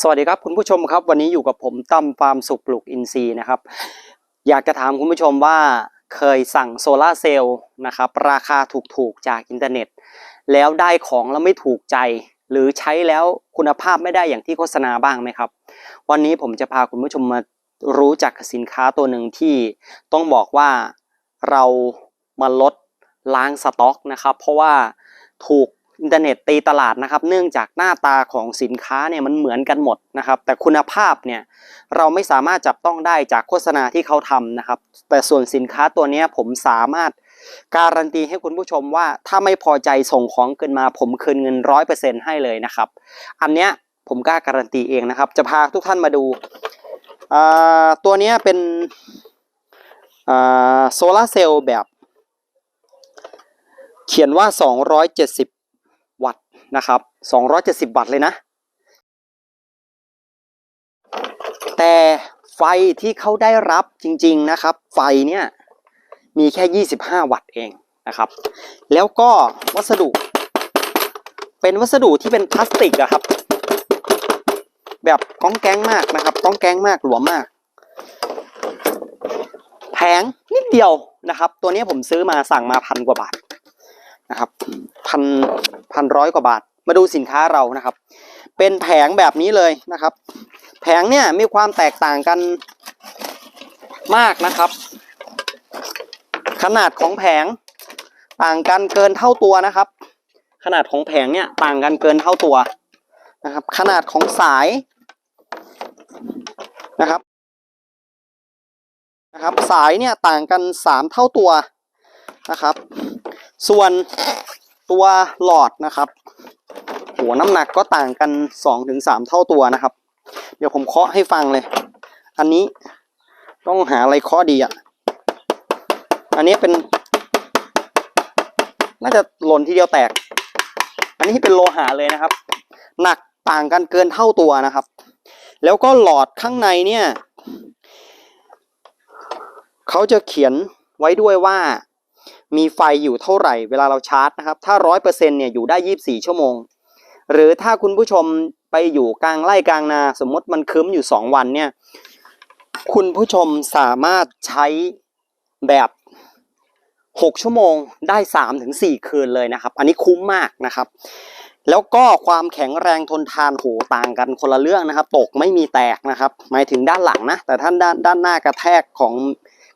สวัสดีครับคุณผู้ชมครับ วันนี้อยู่กับผมตั้มฟาร์มสุขปลูกอินทรีย์นะครับ อยากจะถามคุณผู้ชมว่าเคยสั่งโซลาเซลล์นะครับ ราคาถูกๆจากอินเทอร์เน็ต แล้วได้ของแล้วไม่ถูกใจ หรือใช้แล้วคุณภาพไม่ได้อย่างที่โฆษณาบ้างไหมครับ วันนี้ผมจะพาคุณผู้ชมมารู้จักสินค้าตัวหนึ่งที่ต้องบอกว่าเรามาลดล้างสต็อกนะครับ เพราะว่าถูก อินเทอร์เน็ตตีตลาดนะครับ เนื่องจากหน้าตาของสินค้าเนี่ยมันเหมือนกันหมดนะครับ แต่คุณภาพเนี่ยเราไม่สามารถจับต้องได้จากโฆษณาที่เขาทำนะครับ แต่ส่วนสินค้าตัวนี้ผมสามารถการันตีให้คุณผู้ชมว่าถ้าไม่พอใจส่งของเกินมา ผมคืนเงินร้อยเปอร์เซ็นต์ให้เลยนะครับ อันเนี้ยผมกล้าการันตีเองนะครับ จะพาทุกท่านมาดูอ่าตัวเนี้ยเป็นโซลาเซลล์แบบ เขียนว่า 270 นะครับ 270 วัตต์เลยนะ แต่ไฟที่เขาได้รับจริง ๆนะครับ ไฟเนี่ยมีแค่ 25 วัตต์เองนะครับ แล้วก็วัสดุ เป็นวัสดุที่เป็นพลาสติกอะครับ แบบก้องแก๊งมากนะครับก้องแก๊งมากหลวมมาก แพงนิดเดียวนะครับ ตัวนี้ผมซื้อมาสั่งมาพันกว่าบาท นะครับพันพันร้อยกว่าบาท มาดูสินค้าเรานะครับ เป็นแผงแบบนี้เลยนะครับ แผงเนี่ยมีความแตกต่างกันมากนะครับ ขนาดของแผงต่างกันเกินเท่าตัวนะครับ ขนาดของแผงเนี่ยต่างกันเกินเท่าตัวนะครับ ขนาดของสายนะครับนะครับ สายเนี่ยต่างกันสามเท่าตัวนะครับ ส่วนตัวหลอดนะครับหัวน้ำหนักก็ต่างกันสองถึงสามเท่าตัวนะครับ เดี๋ยวผมเคาะให้ฟังเลย อันนี้ต้องหาอะไรเคาะดีอะ อันนี้เป็น น่าจะหล่นทีเดียวแตก อันนี้เป็นโลหะเลยนะครับ หนักต่างกันเกินเท่าตัวนะครับ แล้วก็หลอดข้างในเนี่ย เขาจะเขียนไว้ด้วยว่า มีไฟอยู่เท่าไหร่เวลาเราชาร์จนะครับ ถ้าร้อยเปอร์เซ็นเนี่ยอยู่ได้ยี่บสี่ชั่วโมง หรือถ้าคุณผู้ชมไปอยู่กลางไร่กลางนา สมมติมันคืมอยู่สองวันเนี่ย คุณผู้ชมสามารถใช้แบบหกชั่วโมงได้สามถึงสี่คืนเลยนะครับ อันนี้คุ้มมากนะครับแล้วก็ความแข็งแรงทนทานโหต่างกันคนละเรื่องนะครับ ตกไม่มีแตกนะครับ หมายถึงด้านหลังนะ แต่ท่านด้านด้านหน้ากระแทกของ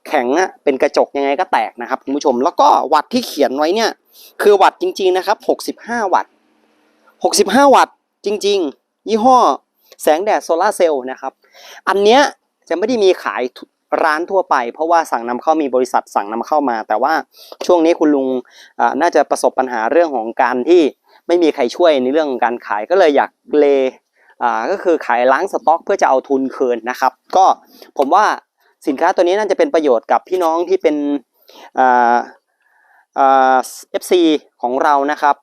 แข็งอะเป็นกระจกยังไงก็แตกนะครับคุณผู้ชม แล้วก็วัตต์ที่เขียนไว้เนี่ยคือวัตต์จริง ๆนะครับ 65 วัตต์65 วัตต์จริง ๆ ยี่ห้อแสงแดดโซลาเซลล์นะครับ อันเนี้ยจะไม่ได้มีขายร้านทั่วไป เพราะว่าสั่งนำเข้ามีบริษัทสั่งนำเข้ามา แต่ว่าช่วงนี้คุณลุงอ่าน่าจะประสบปัญหาเรื่องของการที่ไม่มีใครช่วยในเรื่องของการขายก็เลยอยากเลอ่าก็คือขายล้างสต็อก เพื่อจะเอาทุนคืนนะครับ ก็ผมว่า สินค้าตัวนี้น่าจะเป็นประโยชน์กับพี่น้องที่เป็นอ่าอ่า FC ของเรานะครับ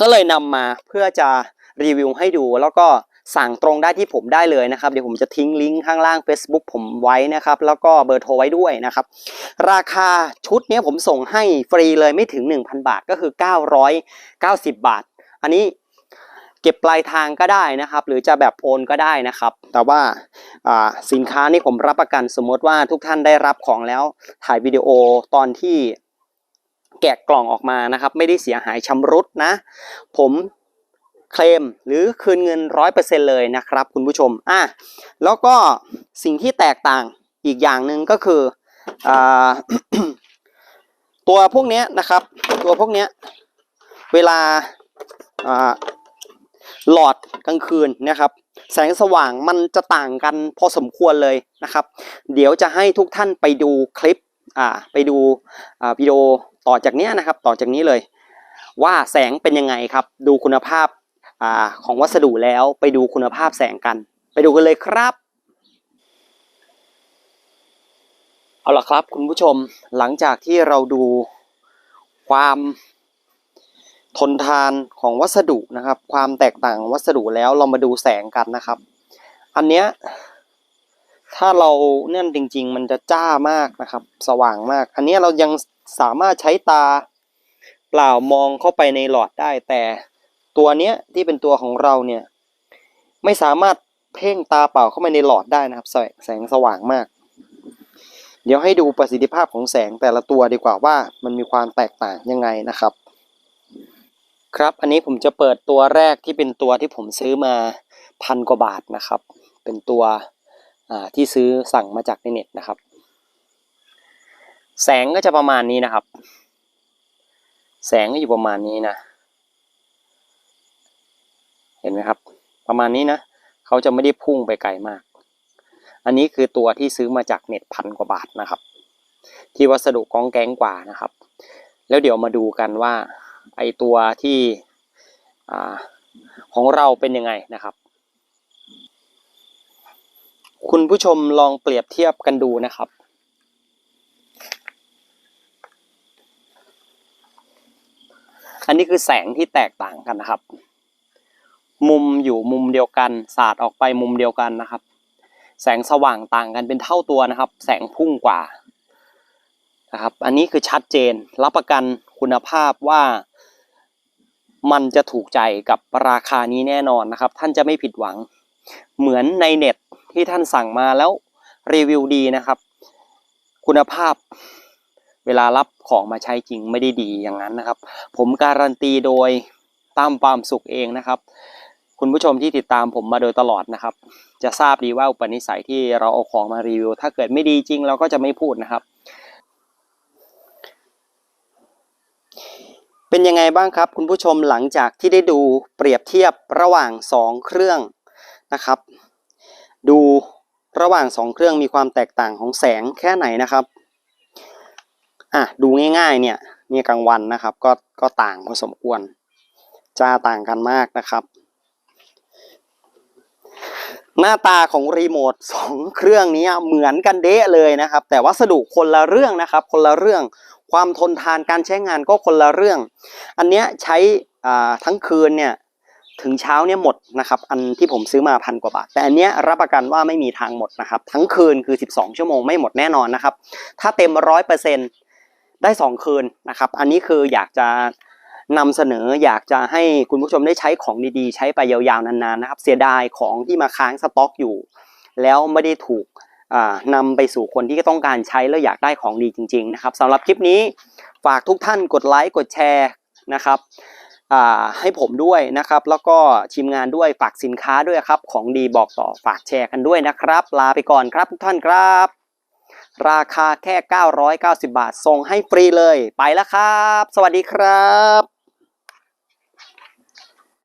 ก็เลยนำมาเพื่อจะรีวิวให้ดู แล้วก็สั่งตรงได้ที่ผมได้เลยนะครับ เดี๋ยวผมจะทิ้งลิงก์ข้างล่าง Facebook ผมไว้นะครับ แล้วก็เบอร์โทรไว้ด้วยนะครับ ราคาชุดนี้ผมส่งให้ฟรีเลยไม่ถึง 1,000 บาทก็คือ 990 บาท อันนี้ ก็บปลายทางก็ได้นะครับ หรือจะแบบโอนก็ได้นะครับ แต่ว่าสินค้านี่ผมรับประกันสมมติว่าทุกท่านได้รับของแล้วถ่ายวิดีโอตอนที่แกะกล่องออกมานะครับ ไม่ได้เสียหายชำรุดนะ ผมเคลมหรือคืนเงินร้อยเปอร์เซ็นเลยนะครับ คุณผู้ชมอะแล้วก็สิ่งที่แตกต่างอีกอย่างหนึ่งก็คืออตัวพวกนี้นะครับ ตัวพวกนี้เวลา หลอดกลางคืนนะครับ แสงสว่างมันจะต่างกันพอสมควรเลยนะครับ เดี๋ยวจะให้ทุกท่านไปดูคลิปอ่าไปดูอ่าวิดีโอต่อจากเนี้ยนะครับ ต่อจากนี้เลย ว่าแสงเป็นยังไงครับ ดูคุณภาพอ่าของวัสดุแล้วไปดูคุณภาพแสงกัน ไปดูกันเลยครับเอาล่ะครับคุณผู้ชมหลังจากที่เราดูความ ทนทานของวัสดุนะครับ ความแตกต่างวัสดุแล้วเรามาดูแสงกันนะครับ อันเนี้ยถ้าเราเนี่ยจริง ๆ มันจะจ้ามากนะครับ สว่างมาก อันเนี้ยเรายังสามารถใช้ตาเปล่ามองเข้าไปในหลอดได้ แต่ตัวเนี้ยที่เป็นตัวของเราเนี่ยไม่สามารถเพ่งตาเปล่าเข้ามาในหลอดได้นะครับแสงแสงสว่างมาก เดี๋ยวให้ดูประสิทธิภาพของแสงแต่ละตัวดีกว่าว่ามันมีความแตกต่างยังไงนะครับ ครับ อันนี้ผมจะเปิดตัวแรกที่เป็นตัวที่ผมซื้อมาพันกว่าบาทนะครับ เป็นตัวที่ซื้อสั่งมาจากในเน็ตนะครับ แสงก็จะประมาณนี้นะครับ แสงก็อยู่ประมาณนี้นะ เห็นไหมครับ ประมาณนี้นะเขาจะไม่ได้พุ่งไปไกลมาก อันนี้คือตัวที่ซื้อมาจากเน็ตพันกว่าบาทนะครับ ที่วัสดุกองแกงกว่านะครับ แล้วเดี๋ยวมาดูกันว่า ไอตัวที่อของเราเป็นยังไงนะครับ คุณผู้ชมลองเปรียบเทียบกันดูนะครับ อันนี้คือแสงที่แตกต่างกันนะครับ มุมอยู่มุมเดียวกันสาดออกไปมุมเดียวกันนะครับ แสงสว่างต่างกันเป็นเท่าตัวนะครับ แสงพุ่งกว่านะครับ อันนี้คือชัดเจนรับประกันคุณภาพว่า มันจะถูกใจกับราคานี้แน่นอนนะครับ ท่านจะไม่ผิดหวัง เหมือนในเน็ตที่ท่านสั่งมาแล้วรีวิวดีนะครับ คุณภาพเวลารับของมาใช้จริงไม่ได้ดีอย่างนั้นนะครับ ผมการันตีโดยตามความสุขเองนะครับ คุณผู้ชมที่ติดตามผมมาโดยตลอดนะครับ จะทราบดีว่าอุปนิสัยที่เราเอาของมารีวิว ถ้าเกิดไม่ดีจริงเราก็จะไม่พูดนะครับ เป็นยังไงบ้างครับคุณผู้ชมหลังจากที่ได้ดูเปรียบเทียบระหว่าง 2 เครื่องนะครับ ดูระหว่าง 2 เครื่องมีความแตกต่างของแสงแค่ไหนนะครับอะดูง่ายๆเนี่ยนี่กลางวันนะครับก็ก็ต่างพอสมควรจะต่างกันมากนะครับ หน้าตาของรีโมทสองเครื่องนี้เหมือนกันเดะเลยนะครับ แต่วัสดุคนละเรื่องนะครับ คนละเรื่อง ความทนทานการใช้งานก็คนละเรื่อง อันเนี้ยใช้ทั้งคืนเนี่ยถึงเช้าเนี่ยหมดนะครับอันที่ผมซื้อมาพันกว่าบาท แต่อันเนี้ยรับประกันว่าไม่มีทางหมดนะครับ ทั้งคืนคือ 12 ชั่วโมงไม่หมดแน่นอนนะครับ ถ้าเต็มร้อยเปอร์เซ็นได้ 2 คืนนะครับ อันนี้คืออยากจะนำเสนออยากจะให้คุณผู้ชมได้ใช้ของดีๆ ใช้ไปยาวๆนานๆนะครับ เสียดายของที่มาค้างสต็อกอยู่ แล้วไม่ได้ถูก นำไปสู่คนที่ต้องการใช้แล้วอยากได้ของดีจริง ๆ นะครับสำหรับคลิปนี้ฝากทุกท่านกดไลค์กดแชร์นะครับให้ผมด้วยนะครับ แล้วก็ทีมงานด้วยฝากสินค้าด้วยครับ ของดีบอกต่อฝากแชร์กันด้วยนะครับ ลาไปก่อนครับทุกท่านครับ ราคาแค่ 990 บาทส่งให้ฟรีเลย ไปแล้วครับ สวัสดีครับ